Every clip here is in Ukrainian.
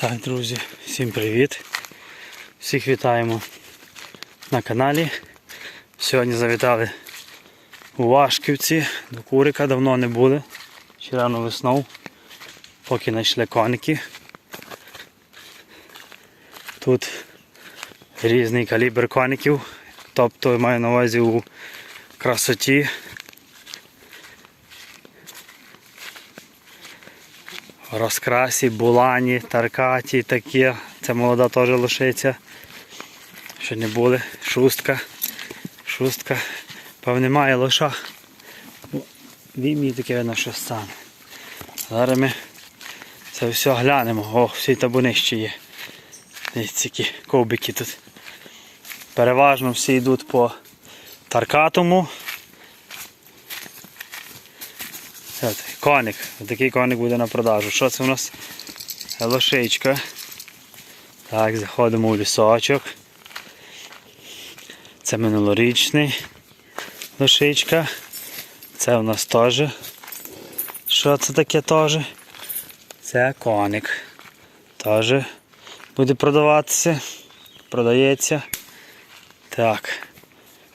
Так, друзі, всім привіт. Всіх вітаємо на каналі. Сьогодні завітали у Вашківці до Курика, давно не були. Ще рано весною, поки знайшли коники. Тут різний калібр коників, тобто маю на увазі у красоті. Розкрасі, булані, таркаті такі. Це молода теж лишиться. Що не були. Шустка. Шустка. Певне має лоша. Вім'ї таке видно, що стане. Зараз ми це все глянемо. О, всі табуни ще є. Дивіться, які ковбики тут. Переважно всі йдуть по таркатому. От, коник. Такий коник буде на продажу. Що це у нас? Лошичка. Так, заходимо у лісочок. Це минулорічний лошичка. Це у нас теж. Що це таке теж? Це коник. Теж буде продаватися. Продається. Так.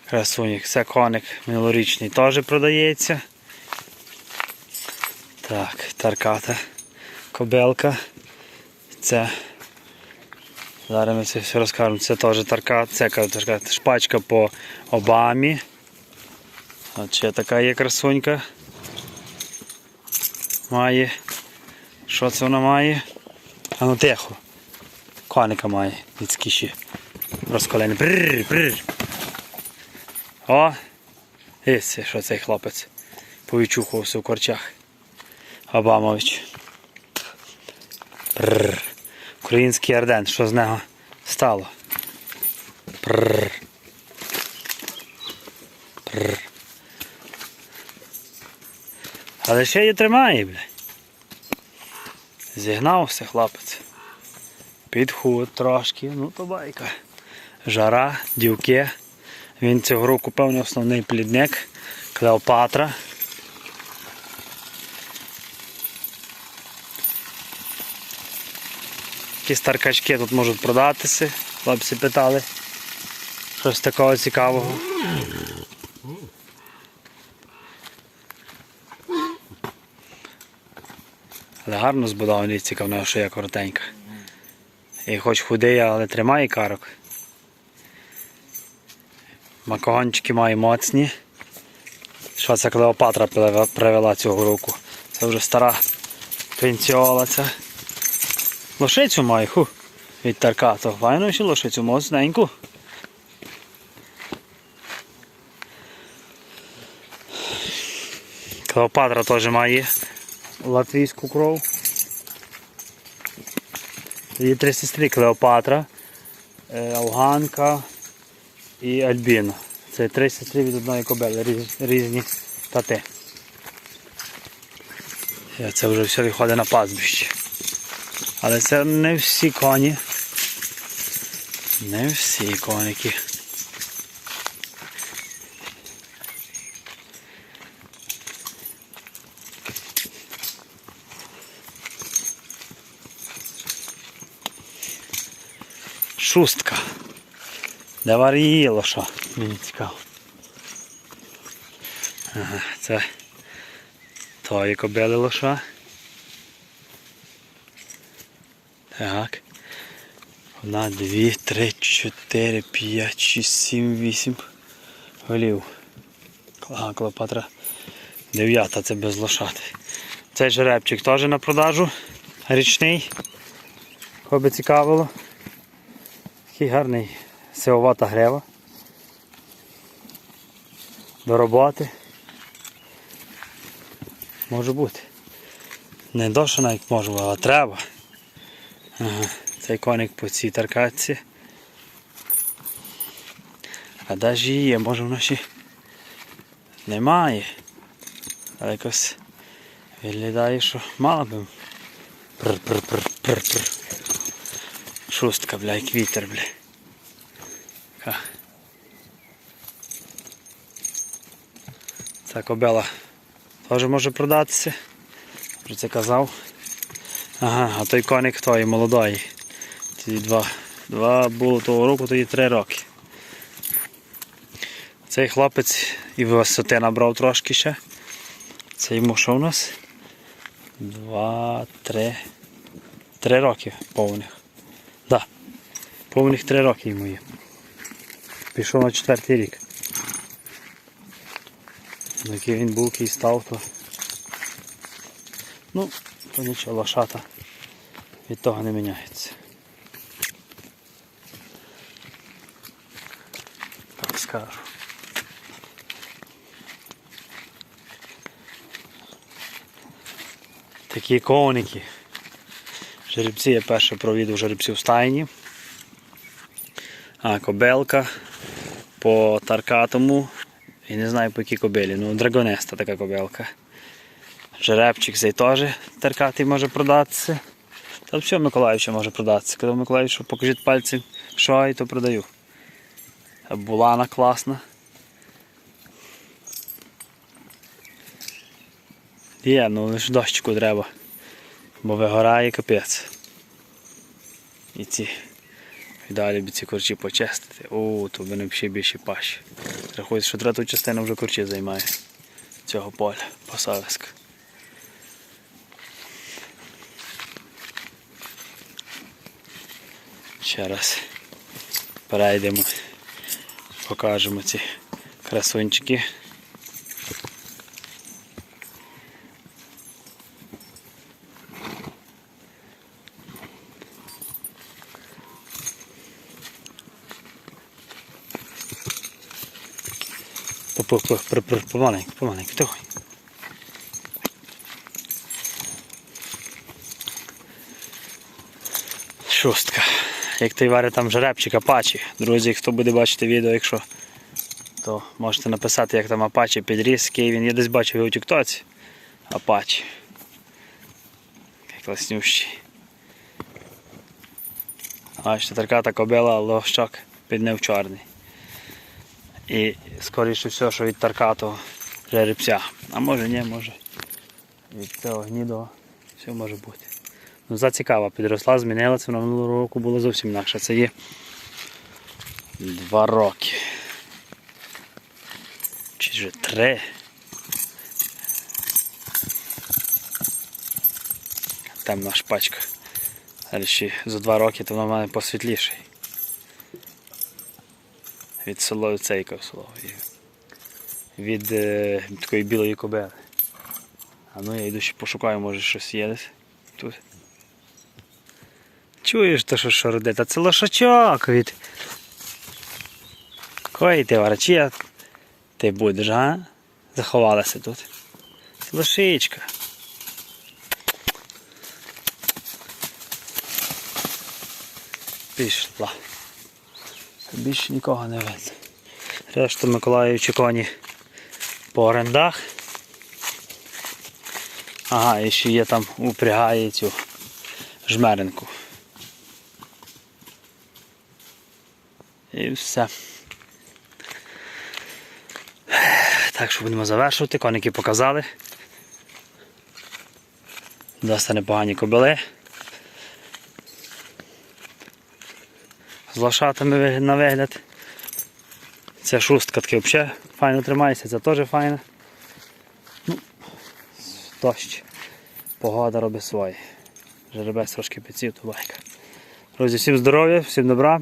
Красунік. Це коник минулорічний теж продається. Так, тарката, кобелка. Це. Зараз ми це все розкажемо. Це теж таркат, це таркат, шпачка по Обамі. От ще така є красунька. Має. Що це вона має? А ну тихо. Коника має. Відскіші. Розколені. Прррр, прррр. О! Ось що цей хлопець. Повічухався в корчах. Абамович. Прррр. Український орден, що з нього стало? Прррр. Прррр. Але ще її тримає, бля. Зігнався хлопець. Підхуд трошки, ну то байка. Жара, дівки. Він цього року, певно, основний плідник. Клеопатра. Якісь таркачки тут можуть продатися. Хлопці питали. Щось такого цікавого. Але гарно збудований цікаво, що я коротенька. І хоч худий, але тримає карок. Макогончики має моцні. Що це Клеопатра привела- цього року. Це вже стара пенціола ця. Лошицю маю, ху, від Таркато. Файно ще лошицю, моцненьку. Клеопатра теж має латвійську кров. Є три сестри Клеопатра, е, і Альбіна. Це три сестри від одної кобели, різні тати. Е, Це вже все виходить на пастбище. Але це не всі коні. Не всі коники. Шустка. Де варіє лоша? Мені цікаво. Ага, це тої кобили лоша. Так. Одна, дві, три, чотири, п'ять, шість, сім, вісім голів. Ага, Клеопатра. Дев'ята це без лошати. Цей жеребчик теж на продажу. Річний. Кого цікавило. Такий гарний сивовата грева. До роботи. Може бути. Не доша навіть можу, а треба. Ага, цей коник по цій таркатці. А де ж її? Може вона ще немає. Але якось виглядає, що мала би. Пр-пр-пр-пр-пр. Шустка, бля, як вітер, бля. Ха. Ця кобела теж може продатися. Вже це казав. Ага, а той коник той молодий. Ці два. Два було того року, тоді три роки. Цей хлопець і висоти набрав трошки ще. Це йому що у нас? Два, три. Три роки повних. Да. Повних три роки йому є. Пішов на четвертий рік. Який він був, який став, то. Ну, то нічого, лошата від того не міняється. Так скажу. Такі коники. Жеребці я перше провідав жеребців стайні. А, кобелка по таркатому. І не знаю по якій кобилі. Ну, драгонеста така кобелка. Жеребчик цей теж таркатий може продатися. Та все Миколаївича може продатися. Коли Миколаївичу покажіть пальцем, що і то продаю. Булана класна. Є, ну лише дощику треба. Бо вигорає капець. І ці. І далі б ці корчі почистити. О, то вони ще більше пащі. Рахується, що трету частину вже корчі займає цього поля посадиська. Ще раз перейдемо, покажемо ці красунчики. По- по- по- по- по- Помаленьку, помаленьку, тихо. Шостка. Як той варить там жеребчик Апачі. Друзі, хто буде бачити відео, якщо, то можете написати, як там Апачі підріс, який. Я десь бачив його у Тіктоці. Апачі. Класнющий. Бачите, така та кобила, лощок під ним чорний. І скоріше все, що від таркатого жеребця. А може ні, може. Від цього гнідого. Все може бути. Ну, зацікава, підросла, змінилася, вона минулого року була зовсім інакша. Це є два роки. Чи вже три. Темна шпачка. Але ще за два роки то вона в мене посвітліший. Від соло цейка соло. Від е, такої білої кобели. А ну я йду ще пошукаю, може щось є десь. Тут. Чуєш то, що що родить? А це лошачок від. Кої ти варачі ти будеш, а? Заховалася тут. Це лошичка. Пішла. Більше нікого не видно. Решта Миколаївчі коні по орендах. Ага, і ще є там упрягає цю жмеренку. І все. Так що будемо завершувати, коники показали. Досить непогані кобили. З лошатами на вигляд. Ця шустка таки взагалі файно тримається, це теж файно. Ну, дощ. Погода робить своє. Жеребець трошки підсів, то байка. Друзі, всім здоров'я, всім добра.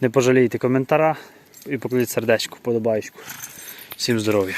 Не пожалійте коментара і покладіть сердечко, вподобайку. Всім здоров'я.